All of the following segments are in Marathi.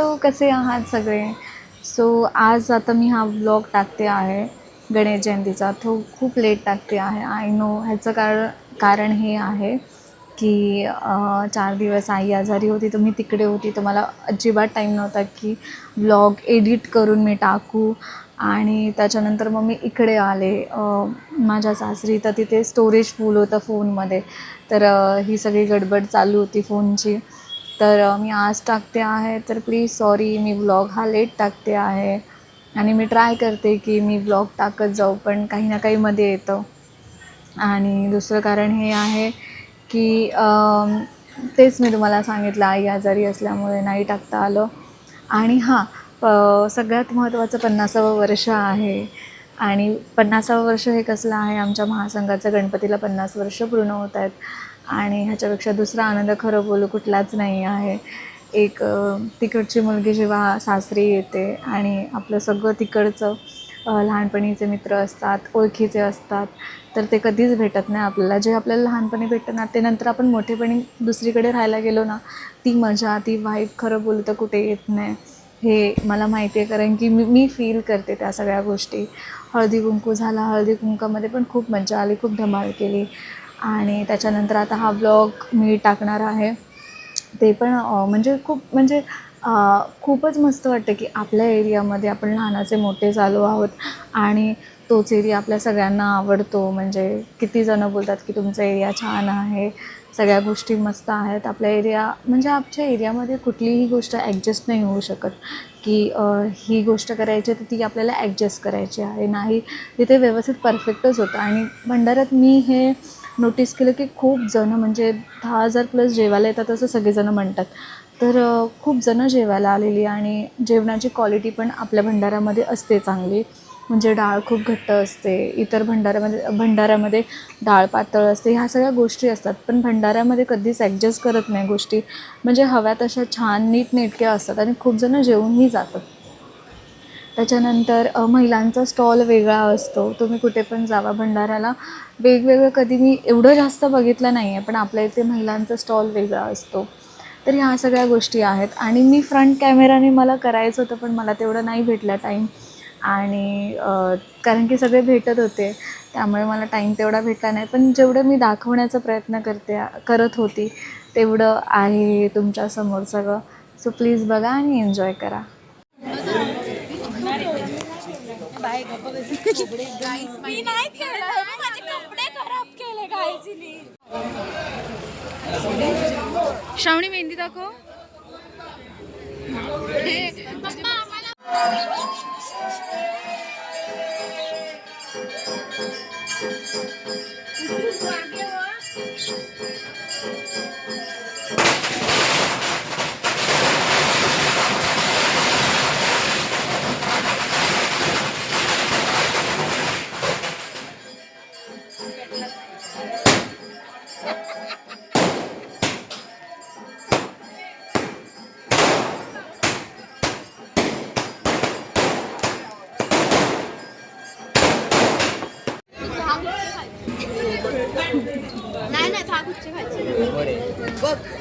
हॅलो कसे आहात सगळे? सो आज आता मी हा ब्लॉग टाकते आहे गणेश जयंतीचा. तो खूप लेट टाकते आहे. आय नो ह्याचं कारण कारण हे आहे की चार दिवस आई आजारी होती तर मी तिकडे होती. तर मला अजिबात टाईम नव्हता की ब्लॉग एडिट करून मी टाकू. आणि त्याच्यानंतर मग मी इकडे आले. माझ्या सासरी तर तिथे स्टोरेज फुल होतं फोनमध्ये तर ही सगळी गडबड चालू होती फोनची तर मी आज टाकते आहे तर प्लीज सॉरी मी ब्लॉग हा लेट टाकते आहे. आणि मी ट्राय करते की मी ब्लॉग टाकत जाऊ पण काही ना काही मध्ये येतं. आणि दुसरं कारण हे आहे की तेच मी तुम्हाला सांगितलं आई आजारी असल्यामुळे नाही टाकता आलं. आणि हां प सगळ्यात महत्त्वाचं पन्नासावं वर्ष आहे. आणि पन्नासावं वर्ष हे कसलं आहे? आमच्या महासंघाचं गणपतीला पन्नास वर्ष पूर्ण होत आहेत. आणि ह्याच्यापेक्षा दुसरा आनंद खरं बोलू कुठलाच नाही आहे. एक तिकडची मुलगी जेव्हा सासरी येते आणि आपलं सगळं तिकडचं लहानपणीचे मित्र असतात ओळखीचे असतात तर ते कधीच भेटत नाही आपल्याला. जे आपल्याला लहानपणी भेटतं ना ते नंतर आपण मोठेपणी दुसरीकडे राहायला गेलो ना ती मजा ती वाईब खरं बोलू तर कुठे येत नाही. हे मला माहिती आहे कारण की मी मी फील करते त्या सगळ्या गोष्टी. हळदी कुंकू झाला हळदी कुंकामध्ये पण खूप मजा आली खूप धमाल केली. आणि त्याच्यानंतर आता हा ब्लॉग मी टाकणार आहे. ते पण म्हणजे खूप म्हणजे खूपच मस्त वाटतं की आपल्या एरियामध्ये आपण लहानाचे मोठे झालो आहोत आणि तोच एरिया आपल्या सगळ्यांना आवडतो. म्हणजे किती जणं बोलतात की तुमचा एरिया छान आहे सगळ्या गोष्टी मस्त आहेत. आपल्या एरिया म्हणजे आमच्या एरियामध्ये कुठलीही गोष्ट ॲडजस्ट नाही होऊ शकत. की ही गोष्ट करायची तर ती आपल्याला ॲडजस्ट करायची आहे. नाही तिथे व्यवस्थित परफेक्टच होतं. आणि भंडाऱ्यात मी हे नोटीस केलं की खूप जणं म्हणजे दहा हजार प्लस जेवायला येतात असं सगळेजणं म्हणतात. तर खूप जणं जेवायला आलेली आणि जेवणाची क्वालिटी पण आपल्या भंडाऱ्यामध्ये असते चांगली. म्हणजे डाळ खूप घट्ट असते इतर भंडाऱ्यामध्ये भंडाऱ्यामध्ये डाळ पातळ असते ह्या सगळ्या गोष्टी असतात. पण भंडाऱ्यामध्ये कधीच ॲडजस्ट करत नाही गोष्टी. म्हणजे हव्या तशा छान नीटनेटक्या असतात आणि खूप जणं जेवूनही जातात. त्याच्यानंतर महिलांचा स्टॉल वेगळा असतो. तुम्ही कुठे पण जावा. भंडाऱ्याला वेगवेगळं कधी मी एवढं जास्त बघितलं नाही आहे पण आपल्या इथे महिलांचा स्टॉल वेगळा असतो. तर ह्या सगळ्या गोष्टी आहेत. आणि मी फ्रंट कॅमेराने मला करायचं होतं पण मला तेवढं नाही भेटला टाईम आणि कारण की सगळे भेटत होते. त्यामुळे मला टाईम तेवढा भेटला नाही. पण जेवढं मी दाखवण्याचा प्रयत्न करते करत होती तेवढं आहे तुमच्यासमोर सगळं. सो प्लीज बघा आणि एन्जॉय करा. मी नाही हे माझे कपडे खराब केले गायजीने श्रावणी मेहंदी दाखव. पप्पा आम्हाला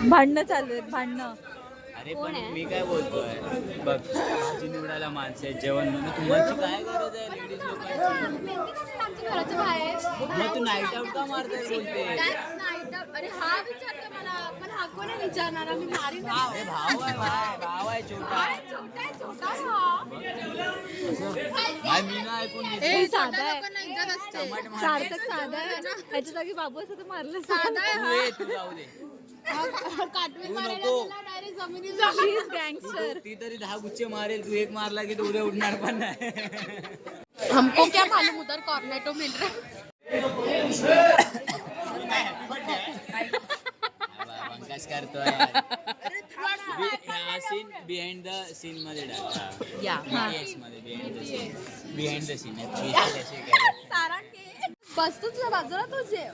भांडणं चालू आहेत भांडणं. अरे पण मी काय बोलतोय? बघ भाजी निवडायला माणसं आहेत जेवण म्हणून. तुम्हाला काय गरज आहे लेडीज लोकांची? मग तू नाईट आउट का मारताय बोलते? That's night out. अरे हा विचारतो मला पण हा कोण आहे भाव भाव छोटा. मी ना ऐकून घेतलं. हे साधा आहे. लोकांना इज्जत असते. टमाट मार. सार्थक साधा आहे. त्याच्या जागी बाबू असं तर मारलं साधा आहे तू ये, तू जाऊ दे. तू तरी दहा गुच्छे मारेल तू एक मारला की तो उद्या उठणार पण नाही. हमको क्या मालूम उधर कॉर्नेटो मिल रहा पंकज करतोय. सीन बिहाइंड द सीन मध्ये टाका. BTS मध्ये behind the scene behind the scene बसतो तुझ्या बाजूला तू जेव.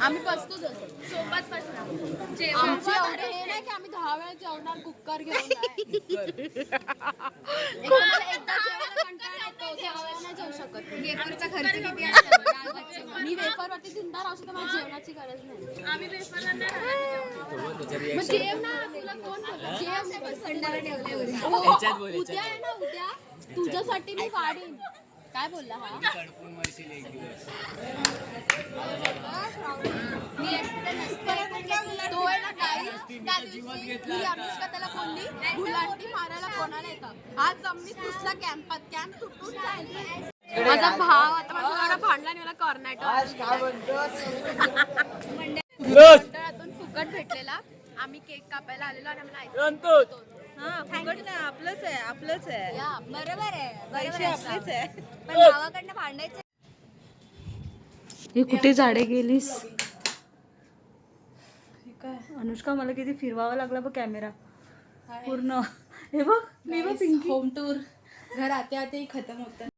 आम्ही सोबत आमची एवढे हे नाही. की आम्ही दहा वेळा जेवणार कुकर घेऊन नाही. एखाद्याला एकदा जेवायला कंटाळा येतो, दहा वेळा नाही जेवू शकत. वेफरचा खर्च किती मी वेफर वरती जिंदा राहू शकतो मला जेवणाची गरज नाही. आम्ही वेफरला नाही त्यांचं मग रिएक्शन जेव ना तुला कोण बोलला? जेव. संडाला ठेवलंय ह्याच्यात बोल, उद्या आहे ना उद्या. तुझ्यासाठी मी वाढीन. काय बोलला हा? कडपून मरशील एक दिवस मी असते तर नसते तो आहे ना काही त्या दिवशी अनुष्का त्याला बोलली गुलांटी मारायला कोणाला येतं आज आम्ही पुसला कॅम्पात कॅम्प तुटून जाईल माझा भाव आता माझा एवढा भांडला आणि मला कॉर्नेटो मंडळातून फुकट भेटलेला. आम्ही केक कापायला आलेलो आणि आम्हाला हा फुकट नाही आपलंच आहे आपलंच आहे. या. बरोबर आहे बरोबर पैसे आहे आपलेच आहे. पण गावाकडनं भांडायचं हे कुठे झाडे गेलीस? काय? अनुष्का मला किती फिरवावा लागला बघ कॅमेरा. पूर्ण. हे बघ मी बघ पिंकी. होम टूर घर आते आते ही खत्म होतं.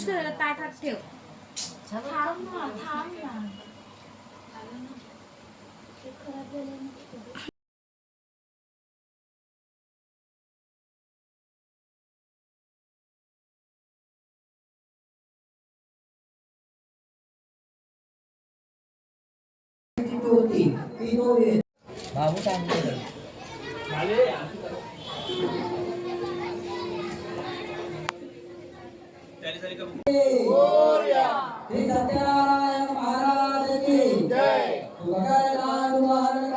믹스에다 딸 같아요. 다음 날, 다음 날. 마무리 안 돼. 말해 안 된다고. जय मकर महाराज का वाचा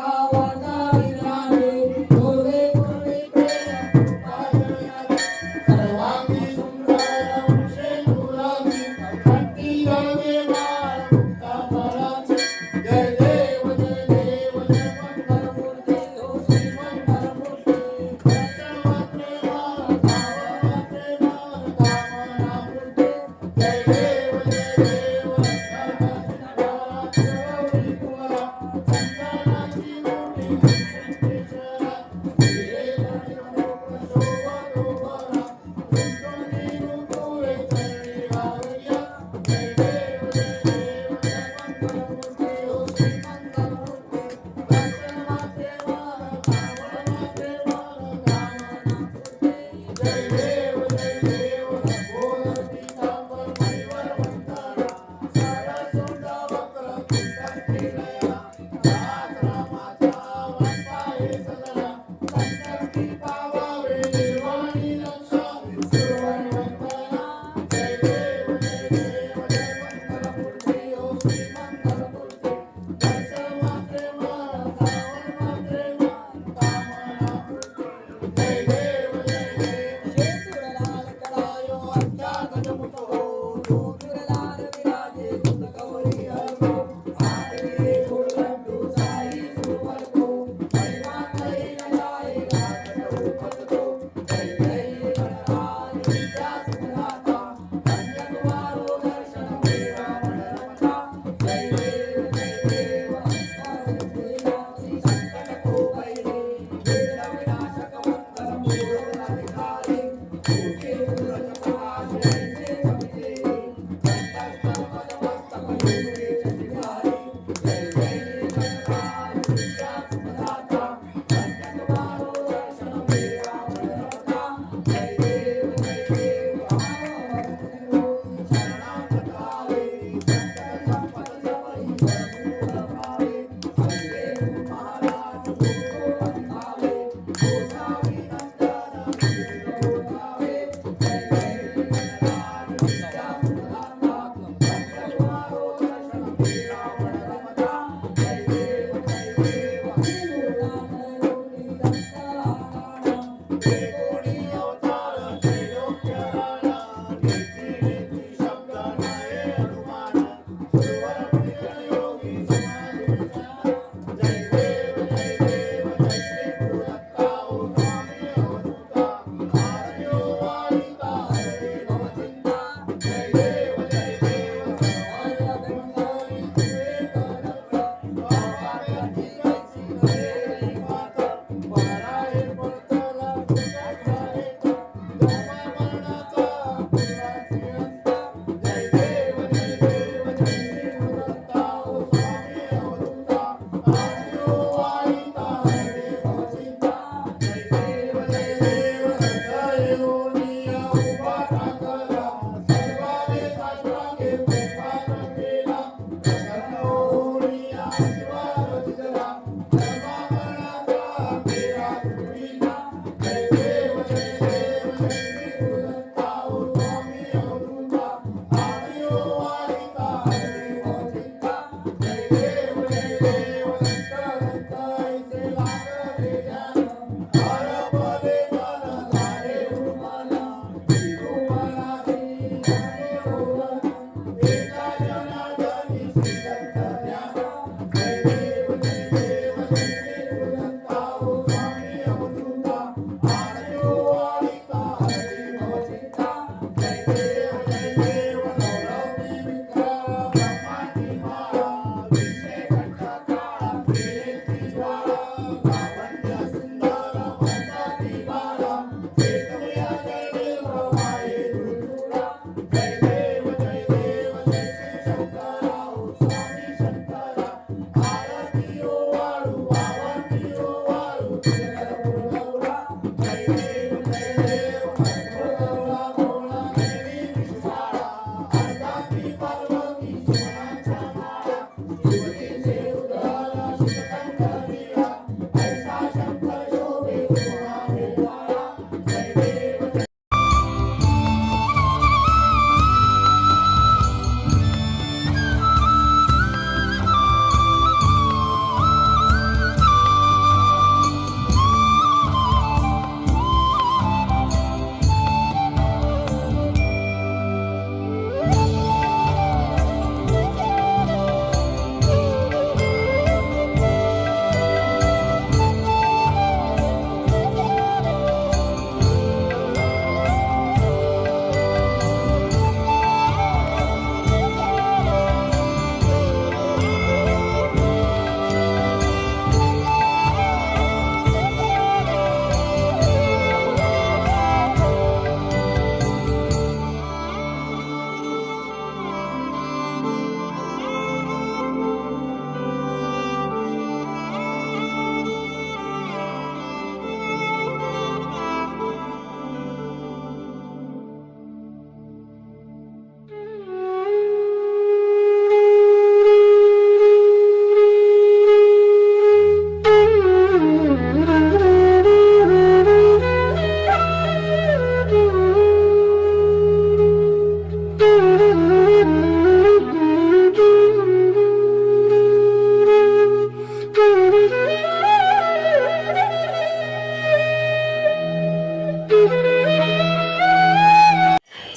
Amen.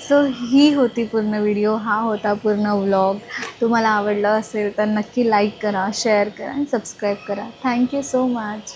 सो ही होती पूर्ण व्हिडिओ हा होता पूर्ण व्लॉग तुम्हाला आवडलं असेल तर नक्की लाईक करा शेअर करा आणि सबस्क्राईब करा. Thank you so much